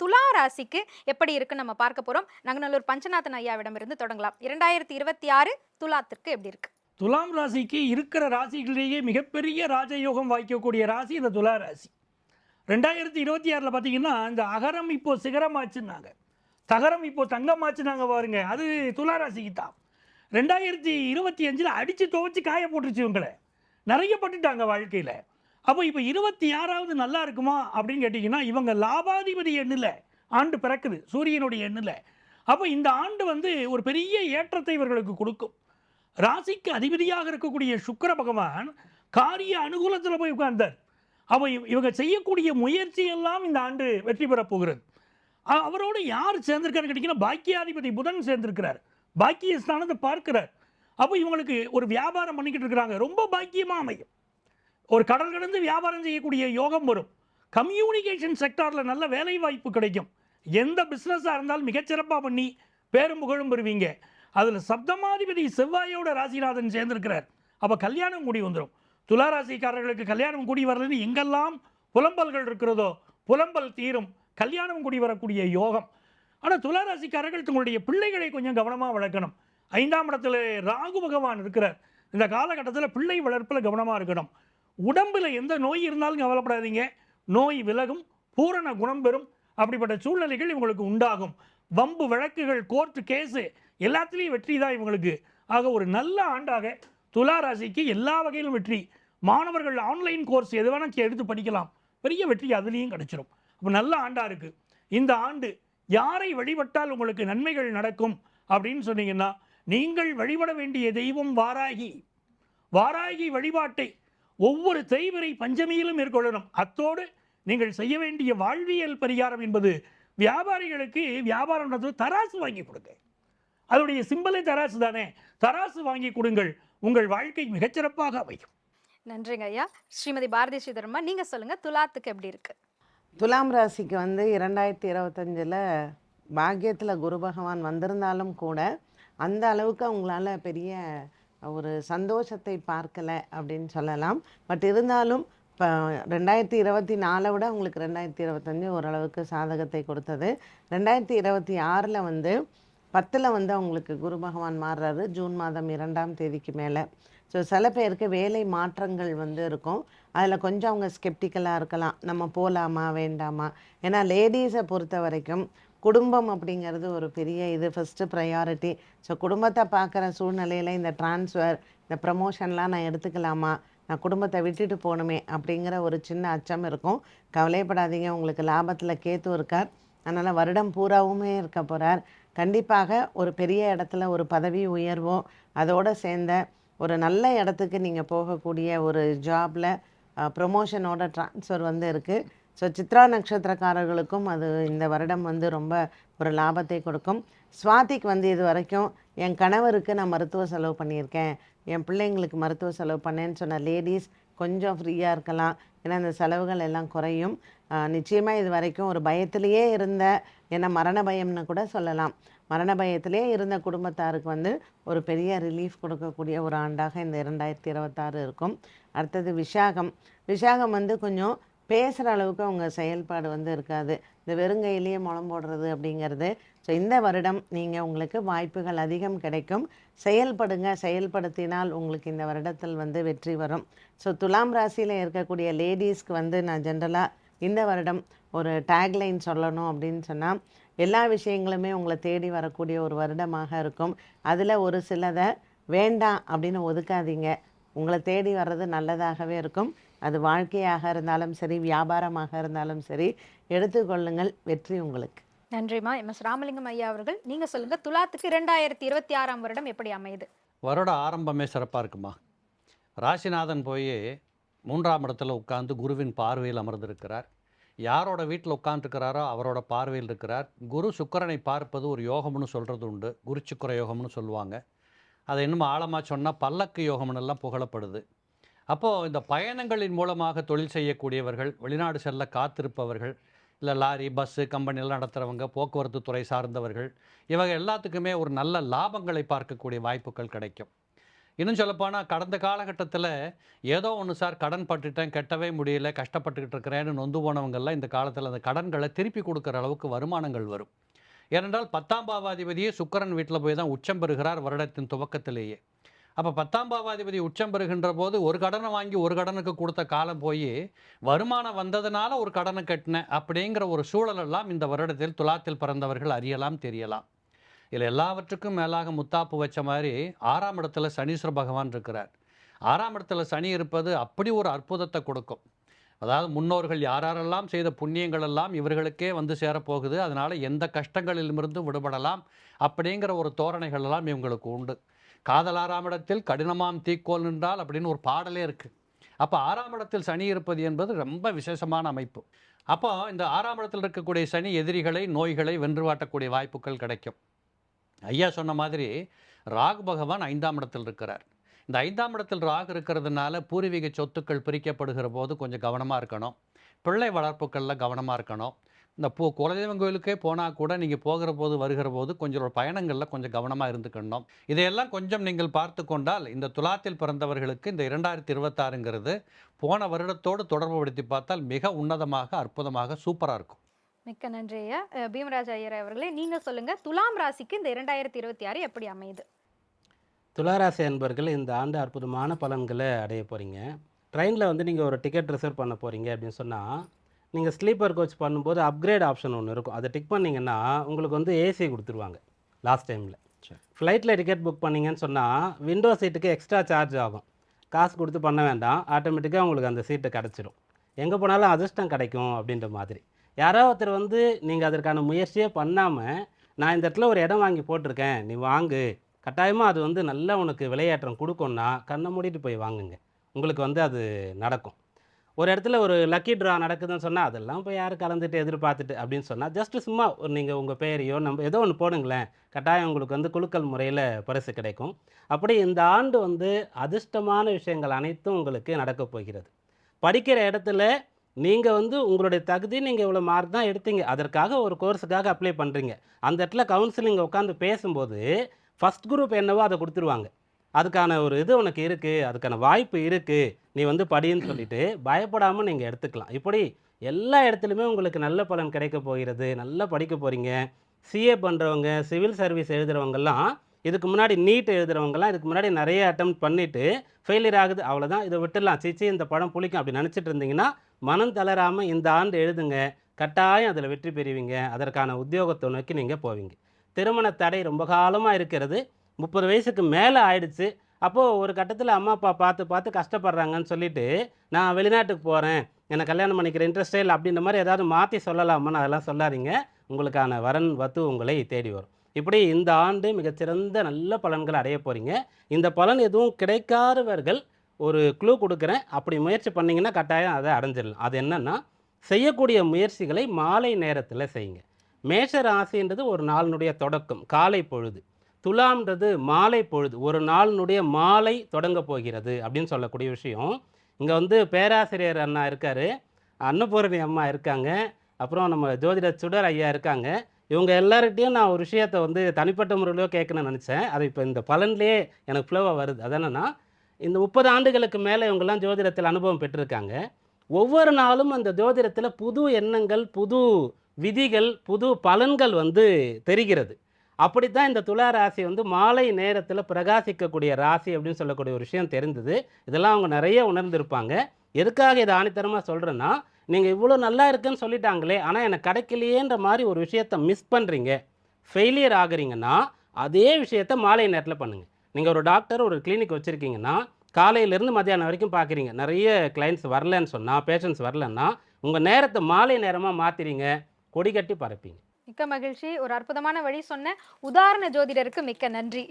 துலா ராசிக்கு எப்படி இருக்குன்னு நம்ம பார்க்க போறோம். நங்கநல்லூர் பஞ்சநாதன் ஐயாவிடம் இருந்து தொடங்கலாம். இரண்டாயிரத்தி இருபத்தி ஆறு துலாத்திற்கு எப்படி இருக்கு? துலாம் ராசிக்கு இருக்கிற ராசிகளிலேயே மிகப்பெரிய ராஜயோகம் வாய்க்கக்கூடிய ராசி இந்த துலா ராசி. ரெண்டாயிரத்தி இருபத்தி ஆறில் பார்த்தீங்கன்னா இந்த அகரம் இப்போ சிகரமாச்சுன்னாங்க. தகரம் இப்போ தங்கமாச்சுனாங்க பாருங்க. அது துலா ராசிக்கு தான். ரெண்டாயிரத்தி இருபத்தி அஞ்சில் அடித்து துவச்சி காய போட்டுருச்சு இவங்களை. நிறைய பட்டுட்டாங்க வாழ்க்கையில். அப்போ இப்போ இருபத்தி ஆறாவது நல்லா இருக்குமா அப்படின்னு கேட்டிங்கன்னா இவங்க லாபாதிபதி எண்ணில் ஆண்டு பிறக்குது சூரியனுடைய எண்ணில். அப்போ இந்த ஆண்டு வந்து ஒரு பெரிய ஏற்றத்தை இவர்களுக்கு கொடுக்கும். ராசிக்கு அதிபதியாக இருக்கக்கூடிய சுக்கர பகவான் காரிய அனுகூலத்தில் போய் உட்கார்ந்தார். அப்போ இவங்க செய்யக்கூடிய முயற்சி எல்லாம் இந்த ஆண்டு வெற்றி பெறப் போகிறது. அவரோடு யார் சேர்ந்திருக்காருன்னு கேட்டிங்கன்னா பாக்கியாதிபதி புதன் சேர்ந்திருக்கிறார். பாக்கியஸ்தானத்தை பார்க்கிறார். அப்போ இவங்களுக்கு ஒரு வியாபாரம் பண்ணிக்கிட்டு இருக்கிறாங்க. ரொம்ப பாக்கியமாக அமையும். ஒரு கடல் கடந்து வியாபாரம் செய்யக்கூடிய யோகம் வரும். கம்யூனிகேஷன் செக்டாரில் நல்ல வேலை வாய்ப்பு கிடைக்கும். எந்த பிஸ்னஸாக இருந்தாலும் மிகச்சிறப்பாக பண்ணி பேரும் புகழும் பெறுவீங்க. அதில் சப்தமாதிபதி செவ்வாயோட ராசிநாதன் சேர்ந்திருக்கிறார். அப்போ கல்யாணம் கூடி வந்துடும் துளாராசிக்காரர்களுக்கு கல்யாணம் கூடி வரலன்னு எங்கெல்லாம் புலம்பல்கள் இருக்கிறதோ புலம்பல் தீரும் கல்யாணம் கூடி வரக்கூடிய யோகம். ஆனால் துளாராசிக்காரர்கள் தங்களுடைய பிள்ளைகளை கொஞ்சம் கவனமாக வளர்க்கணும். ஐந்தாம் இடத்துல ராகு பகவான் இருக்கிறார். இந்த காலகட்டத்தில் பிள்ளை வளர்ப்பில் கவனமாக இருக்கணும். உடம்பில் எந்த நோய் இருந்தாலும் கவலைப்படாதீங்க. நோய் விலகும் பூரண குணம் பெறும். அப்படிப்பட்ட சூழ்நிலைகள் இவங்களுக்கு உண்டாகும். வம்பு வழக்குகள் கோர்ட்டு கேஸு எல்லாத்துலேயும் வெற்றி தான் இவங்களுக்கு. ஆக ஒரு நல்ல ஆண்டாக துலா ராசிக்கு எல்லா வகையிலும் வெற்றி. மாணவர்கள் ஆன்லைன் கோர்ஸ் எது வேணால் எடுத்து படிக்கலாம். பெரிய வெற்றி அதுலேயும் கிடச்சிரும். அப்போ நல்ல ஆண்டாக இருக்குது இந்த ஆண்டு யாரை வழிபட்டால் உங்களுக்கு நன்மைகள் நடக்கும்? அப்படின்னு சொன்னீங்கன்னா நீங்கள் வழிபட வேண்டிய தெய்வம் வாராகி. வாராகி வழிபாட்டை ஒவ்வொரு தெய்வரை பஞ்சமியிலும் மேற்கொள்ளணும். அத்தோடு நீங்கள் செய்ய வேண்டிய வாழ்வியல் பரிகாரம் என்பது வியாபாரிகளுக்கு வியாபாரம் நடத்துவது தராசு வாங்கி கொடுங்க. அதனுடைய சிம்பலே தராசு தானே? தராசு வாங்கி கொடுங்கள். உங்கள் வாழ்க்கை மிகச்சிறப்பாக அமையும். நன்றிங்க ஐயா. ஸ்ரீமதி பாரதி ஸ்ரீதரம்மா நீங்க சொல்லுங்க துலாத்துக்கு எப்படி இருக்கு? துலாம் ராசிக்கு வந்து இரண்டாயிரத்தி இருபத்தஞ்சில் பாக்கியத்தில் குரு பகவான் வந்திருந்தாலும் கூட அந்த அளவுக்கு அவங்களால பெரிய ஒரு சந்தோஷத்தை பார்க்கலை அப்படின்னு சொல்லலாம். பட் இருந்தாலும் இப்போ ரெண்டாயிரத்தி இருபத்தி நாலை விட உங்களுக்கு ரெண்டாயிரத்தி இருபத்தஞ்சு ஓரளவுக்கு சாதகத்தை கொடுத்தது. ரெண்டாயிரத்தி இருபத்தி ஆறில் வந்து பத்தில் வந்து அவங்களுக்கு குரு பகவான் மாறுறாரு ஜூன் மாதம் இரண்டாம் தேதிக்கு மேலே. ஸோ சில பேருக்கு வேலை மாற்றங்கள் வந்து இருக்கும். அதில் கொஞ்சம் அவங்க ஸ்கெப்டிக்கலாக இருக்கலாம். நம்ம போகலாமா வேண்டாமா? ஏன்னா லேடிஸை பொறுத்த வரைக்கும் குடும்பம் அப்படிங்கிறது ஒரு பெரிய இது ஃபஸ்ட்டு ப்ரையாரிட்டி ஸோ குடும்பத்தை பார்க்குற சூழ்நிலையில் இந்த ட்ரான்ஸ்ஃபர் இந்த ப்ரமோஷன்லாம் நான் எடுத்துக்கலாமா? நான் குடும்பத்தை விட்டுட்டு போகணுமே அப்படிங்கிற ஒரு சின்ன அச்சம் இருக்கும். கவலைப்படாதீங்க உங்களுக்கு லாபத்தில் கேத்து இருக்கார். அதனால் வருடம் பூராவுமே இருக்க போகிறார் கண்டிப்பாக ஒரு பெரிய இடத்துல ஒரு பதவி உயர்வோ அதோடு சேர்ந்த ஒரு நல்ல இடத்துக்கு நீங்கள் போகக்கூடிய ஒரு ஜாபில் ப்ரொமோஷனோட ட்ரான்ஸ்ஃபர் வந்து இருக்குது ஸோ சித்ரா நட்சத்திரக்காரர்களுக்கும் அது இந்த வருடம் வந்து ரொம்ப ஒரு லாபத்தை கொடுக்கும். சுவாதிக்கு வந்து இது வரைக்கும் என் கணவருக்கு நான் மருத்துவ செலவு பண்ணியிருக்கேன். என் பிள்ளைங்களுக்கு மருத்துவ செலவு பண்ணேன்னு சொன்ன லேடிஸ் கொஞ்சம் ஃப்ரீயாக இருக்கலாம். ஏன்னா இந்த செலவுகள் எல்லாம் குறையும். நிச்சயமாக இது வரைக்கும் ஒரு பயத்திலேயே இருந்த என்ன மரண பயம்னு கூட சொல்லலாம். மரண பயத்திலே இருந்த குடும்பத்தாருக்கு வந்து ஒரு பெரிய ரிலீஃப் கொடுக்கக்கூடிய ஒரு ஆண்டாக இந்த இரண்டாயிரத்தி இருபத்தாறு இருக்கும். அடுத்தது விஷாகம். விஷாகம் வந்து கொஞ்சம் பேசுகிற அளவுக்கு அவங்க செயல்பாடு வந்து இருக்காது. இந்த வெறுங்கையிலேயே முளம் போடுறது அப்படிங்கிறது. ஸோ இந்த வருடம் நீங்கள் உங்களுக்கு வாய்ப்புகள் அதிகம் கிடைக்கும். செயல்படுங்க. செயல்படுத்தினால் உங்களுக்கு இந்த வருடத்தில் வந்து வெற்றி வரும். ஸோ துலாம் ராசியில் இருக்கக்கூடிய லேடிஸ்க்கு வந்து நான் ஜென்ரலாக இந்த வருடம் ஒரு டேக்லைன் சொல்லணும் அப்படின்னு சொன்னால் எல்லா விஷயங்களுமே உங்களை தேடி வரக்கூடிய ஒரு வருடமாக இருக்கும். அதில் ஒரு சிலதை வேண்டாம் அப்படின்னு ஒதுக்காதீங்க. உங்களை தேடி வர்றது நல்லதாகவே இருக்கும். அது வாழ்க்கையாக இருந்தாலும் சரி வியாபாரமாக இருந்தாலும் சரி எடுத்துக்கொள்ளுங்கள். வெற்றி உங்களுக்கு. நன்றிமா எம். எஸ். ராமலிங்கம் ஐயா அவர்கள் நீங்க சொல்லுங்க துலாத்துக்கு இரண்டாயிரத்தி இருபத்தி ஆறாம் வருடம் எப்படி அமையுது? வருட ஆரம்பமே சிறப்பாக இருக்குமா? ராசிநாதன் போய் மூன்றாம் இடத்துல உட்கார்ந்து குருவின் பார்வையில் அமர்ந்திருக்கிறார். யாரோட வீட்டில் உட்காந்துருக்கிறாரோ அவரோட பார்வையில் இருக்கிறார். குரு சுக்கிரனை பார்ப்பது ஒரு யோகம்னு சொல்கிறது உண்டு. குரு சுக்கிர யோகம்னு சொல்லுவாங்க. அதை இன்னும் ஆழமாக சொன்னால் பல்லக்கு யோகம்னு எல்லாம் புகழப்படுது. அப்போது இந்த பயணங்களின் மூலமாக தொழில் செய்யக்கூடியவர்கள் வெளிநாடு செல்ல காத்திருப்பவர்கள் இல்லை லாரி பஸ்ஸு கம்பெனிலாம் நடத்துகிறவங்க போக்குவரத்து துறை சார்ந்தவர்கள் இவங்க எல்லாத்துக்குமே ஒரு நல்ல லாபங்களை பார்க்கக்கூடிய வாய்ப்புகள் கிடைக்கும். இன்னும் சொல்லப்போனால் கடந்த காலகட்டத்தில் ஏதோ ஒன்று சார் கடன் பட்டுட்டேன் கெட்டவே முடியல கஷ்டப்பட்டுக்கிட்டு இருக்கிறேன்னு நொந்து போனவங்கள்லாம் இந்த காலத்தில் அந்த கடன்களை திருப்பி கொடுக்குற அளவுக்கு வருமானங்கள் வரும். ஏனென்றால் பத்தாம் பாவாதிபதியே சுக்கரன் வீட்டில் போய் தான் உச்சம் பெறுகிறார் வருடத்தின் துவக்கத்திலேயே. அப்போ பத்தாம் பாவாதிபதி உச்சம் பெறுகின்ற போது ஒரு கடனை வாங்கி ஒரு கடனுக்கு கொடுத்த காலம் போய் வருமானம் வந்ததுனால ஒரு கடனை கட்டினேன் அப்படிங்கிற ஒரு சூழலெல்லாம் இந்த வருடத்தில் துலாத்தில் பிறந்தவர்கள் அறியலாம் தெரியலாம். இதில் எல்லாவற்றுக்கும் மேலாக முத்தாப்பு வச்ச மாதிரி ஆறாம் இடத்துல சனீஸ்வர பகவான் இருக்கிறார். ஆறாம் இடத்துல சனி இருப்பது அப்படி ஒரு அற்புதத்தை கொடுக்கும். அதாவது முன்னோர்கள் யாரெல்லாம் செய்த புண்ணியங்கள் எல்லாம் இவர்களுக்கே வந்து சேரப்போகுது அதனால் எந்த கஷ்டங்களிலுமிருந்தும் விடுபடலாம் அப்படிங்கிற ஒரு தோரணைகள் எல்லாம் இவங்களுக்கு உண்டு. காதல் இடத்தில் கடினமாம் தீக்கோல் நின்றால் அப்படின்னு ஒரு பாடலே இருக்குது அப்போ ஆறாம் இடத்தில் சனி இருப்பது என்பது ரொம்ப விசேஷமான அமைப்பு. அப்போ இந்த ஆறாம் இடத்தில் இருக்கக்கூடிய சனி எதிரிகளை நோய்களை வென்று வாட்டக்கூடிய வாய்ப்புகள் கிடைக்கும். ஐயா சொன்ன மாதிரி ராகு பகவான் ஐந்தாம் இடத்தில் இருக்கிறார். இந்த ஐந்தாம் இடத்தில் ராகு இருக்கிறதுனால பூர்வீக சொத்துக்கள் பிரிக்கப்படுகிற போது கொஞ்சம் கவனமாக இருக்கணும். பிள்ளை வளர்ப்புகளில் கவனமாக இருக்கணும். இந்த பூ குலதெய்வம் கோயிலுக்கே போனால் கூட நீங்கள் போகிற போது வருகிற போது கொஞ்சம் பயணங்களில் கொஞ்சம் கவனமாக இருந்துக்கணும். இதையெல்லாம் கொஞ்சம் நீங்கள் பார்த்து கொண்டால் இந்த துலாத்தில் பிறந்தவர்களுக்கு இந்த இரண்டாயிரத்தி இருபத்தாறுங்கிறது போன வருடத்தோடு தொடர்புபடுத்தி பார்த்தால் மிக உன்னதமாக அற்புதமாக சூப்பராக இருக்கும். மிக்க நன்றி ஐயா. பீமராஜ் ஐயர் அவர்களே நீங்க சொல்லுங்க துலாம் ராசிக்கு இந்த இரண்டாயிரத்தி இருபத்தி ஆறு எப்படி அமையுது? துளாராசி அன்பர்கள் இந்த ஆண்டு அற்புதமான பலன்களை அடைய போகிறீங்க ட்ரெயினில் வந்து நீங்கள் ஒரு டிக்கெட் ரிசர்வ் பண்ண போகிறீங்க அப்படின்னு சொன்னால் நீங்கள் ஸ்லீப்பர் கோச் பண்ணும்போது அப்கிரேட் ஆப்ஷன் ஒன்று இருக்கும். அதை டிக் பண்ணிங்கன்னா உங்களுக்கு வந்து ஏசி கொடுத்துருவாங்க லாஸ்ட் டைமில் சரி. ஃப்ளைட்டில் டிக்கெட் புக் பண்ணீங்கன்னு சொன்னால் விண்டோ சீட்டுக்கு எக்ஸ்ட்ரா சார்ஜ் ஆகும். காசு கொடுத்து பண்ண வேண்டாம் ஆட்டோமேட்டிக்காக உங்களுக்கு அந்த சீட்டு கிடச்சிரும். எங்கே போனாலும் அதிர்ஷ்டம் கிடைக்கும் அப்படின்ற மாதிரி. யாரோ ஒருத்தர் வந்து நீங்கள் அதற்கான முயற்சியே பண்ணாமல் நான் இந்த இடத்துல ஒரு இடம் வாங்கி போட்டிருக்கேன் நீ வாங்கு. கட்டாயமாக அது வந்து நல்லா உனக்கு விளையாட்டுறம் கொடுக்கும்னா கண்ணை மூடிட்டு போய் வாங்குங்க. உங்களுக்கு வந்து அது நடக்கும். ஒரு இடத்துல ஒரு லக்கி ட்ரா நடக்குதுன்னு சொன்னால் அதெல்லாம் போய் யார் கலந்துட்டு எதிர்பார்த்துட்டு? அப்படின்னு சொன்னால் ஜஸ்ட்டு சும்மா ஒரு நீங்கள் உங்கள் பெயரையோ நம்ம ஏதோ ஒன்று போடுங்களேன். கட்டாயம் உங்களுக்கு வந்து குலுக்கல் முறையில் பரிசு கிடைக்கும். அப்படி இந்த ஆண்டு வந்து அதிர்ஷ்டமான விஷயங்கள் அனைத்தும் உங்களுக்கு நடக்கப் போகிறது. படிக்கிற இடத்துல நீங்கள் வந்து உங்களுடைய தகுதி நீங்கள் இவ்வளோ மார்க் தான் எடுத்தீங்க. அதற்காக ஒரு கோர்ஸுக்காக அப்ளை பண்ணுறீங்க அந்த இடத்துல கவுன்சிலிங் உட்காந்து பேசும்போது ஃபஸ்ட் குரூப் என்னவோ அதை கொடுத்துருவாங்க. அதுக்கான ஒரு இது உனக்கு இருக்குது அதுக்கான வாய்ப்பு இருக்குது நீ வந்து படின்னு சொல்லிட்டு பயப்படாமல் நீங்கள் எடுத்துக்கலாம். இப்படி எல்லா இடத்துலையுமே உங்களுக்கு நல்ல பலன் கிடைக்க போகிறது நல்லா படிக்க போகிறீங்க சிஏ பண்ணுறவங்க சிவில் சர்வீஸ் எழுதுகிறவங்கெல்லாம் இதுக்கு முன்னாடி நீட் எழுதுகிறவங்கலாம் இதுக்கு முன்னாடி நிறைய அட்டம் பண்ணிவிட்டு ஃபெயிலியர் ஆகுது அவ்வளோதான் இதை விட்டுடலாம். சிச்சி இந்த படம் புளிக்கும் அப்படி நினச்சிட்டு இருந்தீங்கன்னா மனம் தளராமல் இந்த ஆண்டு எழுதுங்க. கட்டாயம் அதில் வெற்றி பெறுவீங்க. அதற்கான உத்தியோகத்தை நோக்கி நீங்கள் போவீங்க. திருமண தடை ரொம்ப காலமாக இருக்கிறது. முப்பது வயசுக்கு மேலே ஆயிடுச்சு. அப்போது ஒரு கட்டத்தில் அம்மா அப்பா பார்த்து பார்த்து கஷ்டப்படுறாங்கன்னு சொல்லிட்டு நான் வெளிநாட்டுக்கு போகிறேன் என்னை கல்யாணம் பண்ணிக்கிற இன்ட்ரெஸ்டே இல்லை. அப்படின்ற மாதிரி ஏதாவது மாற்றி சொல்லலாமான்னு அதெல்லாம் சொல்லாதீங்க. உங்களுக்கான வரன் வத்து உங்களை தேடி வரும். இப்படி இந்த ஆண்டு மிகச்சிறந்த நல்ல பலன்கள் அடைய போகிறீங்க இந்த பலன் எதுவும் கிடைக்காதவர்கள் ஒரு க்ளூ கொடுக்குறேன். அப்படி முயற்சி பண்ணிங்கன்னா கட்டாயம் அதை அடைஞ்சிடலாம். அது என்னென்னா செய்யக்கூடிய முயற்சிகளை மாலை நேரத்தில் செய்யுங்க. மேஷ ராசின்றது ஒரு நாளினுடைய தொடக்கம் காலை பொழுது. துலாம்ன்றது மாலை பொழுது ஒரு நாளினுடைய மாலை தொடங்க போகிறது அப்படின்னு சொல்லக்கூடிய விஷயம். இங்கே வந்து பேராசிரியர் அண்ணா இருக்கார் அன்னபூரணி அம்மா இருக்காங்க அப்புறம் நம்ம ஜோதிடர் சுடர் ஐயா இருக்காங்க. இவங்க எல்லார்கிட்டையும் நான் ஒரு விஷயத்தை வந்து தனிப்பட்ட முறையிலோ கேட்கணும்னு நினச்சேன். அது இப்போ இந்த பலன்லேயே எனக்கு ஃப்ளோவாக வருது. அது என்னென்னா இந்த முப்பது ஆண்டுகளுக்கு மேலே இவங்கெல்லாம் ஜோதிடத்தில் அனுபவம் பெற்றிருக்காங்க. ஒவ்வொரு நாளும் அந்த ஜோதிடத்தில் புது எண்ணங்கள் புது விதிகள் புது பலன்கள் வந்து தெரிகிறது. அப்படித்தான் இந்த துலா ராசி வந்து மாலை நேரத்தில் பிரகாசிக்கக்கூடிய ராசி அப்படின்னு சொல்லக்கூடிய ஒரு விஷயம் தெரிந்தது. இதெல்லாம் அவங்க நிறைய உணர்ந்திருப்பாங்க. எதுக்காக இதை ஆணித்தரமாக சொல்கிறேன்னா நீங்கள் இவ்வளோ நல்லா இருக்குன்னு சொல்லிட்டாங்களே ஆனால் எனக்கு கிடைக்கலையேன்ற மாதிரி ஒரு விஷயத்தை மிஸ் பண்ணுறீங்க ஃபெயிலியர் ஆகுறீங்கன்னா அதே விஷயத்த மாலை நேரத்தில் பண்ணுங்கள் நீங்கள் ஒரு டாக்டர் ஒரு கிளினிக் வச்சுருக்கீங்கன்னா காலையிலேருந்து மத்தியானம் வரைக்கும் பார்க்குறீங்க நிறைய கிளைண்ட்ஸ் வரலன்னு சொன்னால் பேஷண்ட்ஸ் வரலன்னா உங்கள் நேரத்தை மாலை நேரமாக மாற்றிறீங்க கொடி கட்டி பரப்பீங்க. மிக்க மகிழ்ச்சி. ஒரு அற்புதமான வழி சொன்ன உதாரண ஜோதிடருக்கு மிக்க நன்றி.